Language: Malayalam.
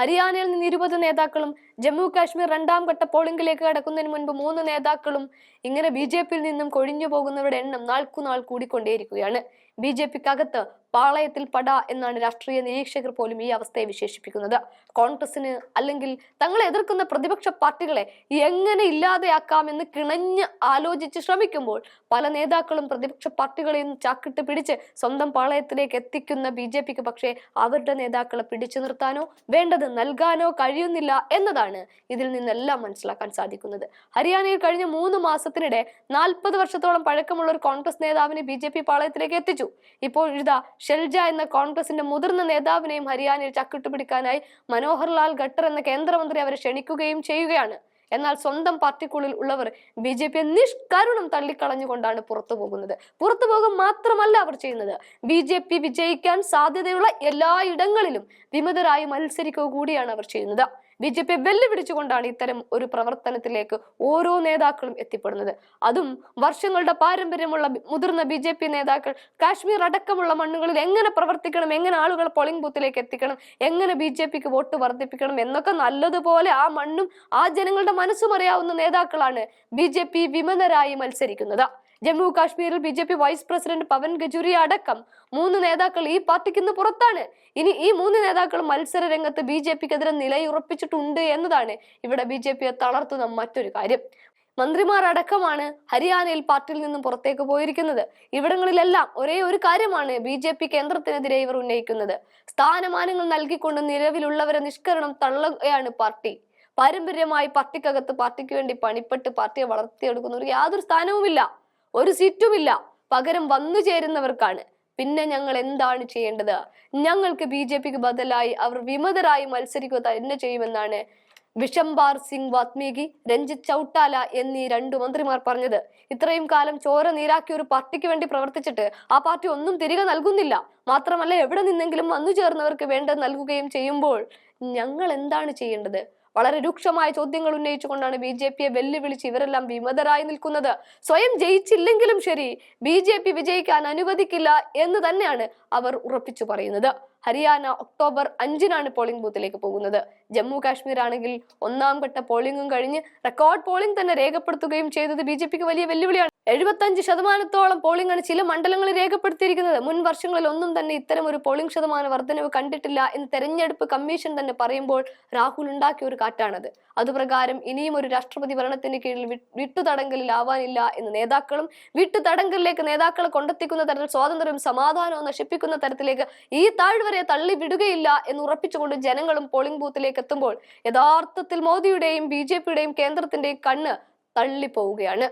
ഹരിയാനയിൽ നിന്ന് ഇരുപത് നേതാക്കളും ജമ്മു കാശ്മീർ രണ്ടാം ഘട്ട പോളിംഗിലേക്ക് കടക്കുന്നതിന് മുൻപ് മൂന്ന് നേതാക്കളും ഇങ്ങനെ ബി ജെ പിയിൽ നിന്നും കൊഴിഞ്ഞു പോകുന്നവരുടെ എണ്ണം നാൾക്കുനാൾ കൂടിക്കൊണ്ടേയിരിക്കുകയാണ്. ബി ജെ പിക്കകത്ത് പാളയത്തിൽ പട എന്നാണ് രാഷ്ട്രീയ നിരീക്ഷകർ പോലും ഈ അവസ്ഥയെ വിശേഷിപ്പിക്കുന്നത്. കോൺഗ്രസിന് അല്ലെങ്കിൽ തങ്ങളെ എതിർക്കുന്ന പ്രതിപക്ഷ പാർട്ടികളെ എങ്ങനെ ഇല്ലാതെയാക്കാമെന്ന് കിണഞ്ഞ് ആലോചിച്ച് ശ്രമിക്കുമ്പോൾ പല നേതാക്കളും പ്രതിപക്ഷ പാർട്ടികളെയും ചാക്കിട്ട് പിടിച്ച് സ്വന്തം പാളയത്തിലേക്ക് എത്തിക്കുന്ന ബി ജെ പിക്ക് പക്ഷേ അവരുടെ നേതാക്കളെ പിടിച്ചു നിർത്താനോ വേണ്ടത് നൽകാനോ കഴിയുന്നില്ല എന്നതാണ് ഇതിൽ നിന്നെല്ലാം മനസ്സിലാക്കാൻ സാധിക്കുന്നത്. ഹരിയാനയിൽ കഴിഞ്ഞ മൂന്ന് മാസത്തിനിടെ നാൽപ്പത് വർഷത്തോളം പഴക്കമുള്ള ഒരു കോൺഗ്രസ് നേതാവിനെ ബി ജെ പി പാളയത്തിലേക്ക് എത്തിച്ചു. ഇപ്പോൾ ഇതാ ഷെൽജ എന്ന കോൺഗ്രസിന്റെ മുതിർന്ന നേതാവിനെയും ഹരിയാനയിൽ ചക്കിട്ടു പിടിക്കാനായി മനോഹർലാൽ ഖട്ടർ എന്ന കേന്ദ്രമന്ത്രി അവരെ ക്ഷണിക്കുകയും ചെയ്യുകയാണ്. എന്നാൽ സ്വന്തം പാർട്ടിക്കുള്ളിൽ ഉള്ളവർ ബി ജെ പിയെ നിഷ്കരുണം തള്ളിക്കളഞ്ഞുകൊണ്ടാണ് പുറത്തു പോകുന്നത്. പുറത്തു പോകും മാത്രമല്ല അവർ ചെയ്യുന്നത്. ബി ജെ പി വിജയിക്കാൻ സാധ്യതയുള്ള എല്ലാ ഇടങ്ങളിലും വിമതരായി മത്സരിക്കുക കൂടിയാണ് അവർ ചെയ്യുന്നത്. ബി ജെ പിയെ വെല്ലുവിളിച്ചുകൊണ്ടാണ് ഇത്തരം ഒരു പ്രവർത്തനത്തിലേക്ക് ഓരോ നേതാക്കളും എത്തിപ്പെടുന്നത്. അതും വർഷങ്ങളുടെ പാരമ്പര്യമുള്ള മുതിർന്ന ബി ജെ പി നേതാക്കൾ കാശ്മീർ അടക്കമുള്ള മണ്ണുകളിൽ എങ്ങനെ പ്രവർത്തിക്കണം എങ്ങനെ ആളുകൾ പോളിംഗ് ബൂത്തിലേക്ക് എത്തിക്കണം എങ്ങനെ ബി ജെ പിക്ക് വോട്ട് വർദ്ധിപ്പിക്കണം എന്നൊക്കെ നല്ലതുപോലെ ആ മണ്ണും ആ ജനങ്ങളുടെ മനസ്സും അറിയാവുന്ന നേതാക്കളാണ് ബി ജെ പി വിമതരായി മത്സരിക്കുന്നത്. ജമ്മു കാശ്മീരിൽ B J P vice president Pawan Khajuria അടക്കം മൂന്ന് നേതാക്കൾ ഈ പാർട്ടിക്ക് ഇന്ന് പുറത്താണ്. ഇനി ഈ മൂന്ന് നേതാക്കൾ മത്സര രംഗത്ത് ബി ജെ പിക്കെതിരെ നിലയുറപ്പിച്ചിട്ടുണ്ട് എന്നതാണ് ഇവിടെ ബി ജെ പിയെ തളർത്തുന്ന മറ്റൊരു കാര്യം. മന്ത്രിമാർ അടക്കമാണ് ഹരിയാനയിൽ പാർട്ടിയിൽ നിന്നും പുറത്തേക്ക് പോയിരിക്കുന്നത്. ഇവിടങ്ങളിലെല്ലാം ഒരേ ഒരു കാര്യമാണ് ബി ജെ പി കേന്ദ്രത്തിനെതിരെ ഇവർ ഉന്നയിക്കുന്നത്. സ്ഥാനമാനങ്ങൾ നൽകിക്കൊണ്ട് നിലവിലുള്ളവരെ നിഷ്കരണം തള്ളുകയാണ് പാർട്ടി. പാരമ്പര്യമായി പാർട്ടിക്കകത്ത് പാർട്ടിക്ക് വേണ്ടി പണിപ്പെട്ട് പാർട്ടിയെ വളർത്തിയെടുക്കുന്നവർക്ക് യാതൊരു സ്ഥാനവുമില്ല. ഒരു സീറ്റുമില്ല. പകരം വന്നു ചേരുന്നവർക്കാണ്. പിന്നെ ഞങ്ങൾ എന്താണ് ചെയ്യേണ്ടത്? ഞങ്ങൾക്ക് ബി ജെ പിക്ക് ബദലായി അവർ വിമതരായി മത്സരിക്കുക തന്നെ ചെയ്യുമെന്നാണ് വിഷംബാർ സിംഗ് വാത്മീകി രഞ്ജിത് ചൌട്ടാല എന്നീ രണ്ടു മന്ത്രിമാർ പറഞ്ഞത്. ഇത്രയും കാലം ചോര നീരാക്കിയ ഒരു പാർട്ടിക്ക് വേണ്ടി പ്രവർത്തിച്ചിട്ട് ആ പാർട്ടി ഒന്നും തിരികെ നൽകുന്നില്ല. മാത്രമല്ല എവിടെ നിന്നെങ്കിലും വന്നു ചേർന്നവർക്ക് വേണ്ടത് നൽകുകയും ചെയ്യുമ്പോൾ ഞങ്ങൾ എന്താണ് ചെയ്യേണ്ടത്? വളരെ രൂക്ഷമായ ചോദ്യങ്ങൾ ഉന്നയിച്ചുകൊണ്ടാണ് ബി ജെ പിയെ വെല്ലുവിളിച്ച് ഇവരെല്ലാം വിമതരായി നിൽക്കുന്നത്. സ്വയം ജയിച്ചില്ലെങ്കിലും ശരി ബി ജെ പി വിജയിക്കാൻ അനുവദിക്കില്ല എന്ന് തന്നെയാണ് അവർ ഉറപ്പിച്ചു പറയുന്നത്. ഹരിയാന ഒക്ടോബർ അഞ്ചിനാണ് പോളിംഗ് ബൂത്തിലേക്ക് പോകുന്നത്. ജമ്മു കാശ്മീർ ആണെങ്കിൽ ഒന്നാം ഘട്ട പോളിംഗും കഴിഞ്ഞ് റെക്കോർഡ് പോളിംഗ് തന്നെ രേഖപ്പെടുത്തുകയും ചെയ്തത് ബി വലിയ വെല്ലുവിളിയാണ്. എഴുപത്തഞ്ച് ശതമാനത്തോളം പോളിംഗ് ആണ് ചില മണ്ഡലങ്ങളിൽ രേഖപ്പെടുത്തിയിരിക്കുന്നത്. മുൻ വർഷങ്ങളിൽ ഒന്നും തന്നെ ഇത്തരം ഒരു പോളിംഗ് ശതമാന വർധനവ് കണ്ടിട്ടില്ല എന്ന് തെരഞ്ഞെടുപ്പ് കമ്മീഷൻ തന്നെ പറയുമ്പോൾ രാഹുൽ ഉണ്ടാക്കിയ ഒരു കാറ്റാണത്. അതുപ്രകാരം ഇനിയും ഒരു രാഷ്ട്രപതി ഭരണത്തിന് കീഴിൽ വിട്ടുതടങ്കലിലാവാനില്ല എന്ന് നേതാക്കളും വിട്ടുതടങ്കലിലേക്ക് നേതാക്കളെ കൊണ്ടെത്തിക്കുന്ന തരത്തിൽ സ്വാതന്ത്ര്യവും സമാധാനവും നശിപ്പിക്കുന്ന തരത്തിലേക്ക് ഈ താഴ്വരെ തള്ളി വിടുകയില്ല എന്ന് ഉറപ്പിച്ചുകൊണ്ട് ജനങ്ങളും പോളിംഗ് ബൂത്തിലേക്ക് എത്തുമ്പോൾ യഥാർത്ഥത്തിൽ മോദിയുടെയും ബി കേന്ദ്രത്തിന്റെയും കണ്ണ് തള്ളിപ്പോവുകയാണ്.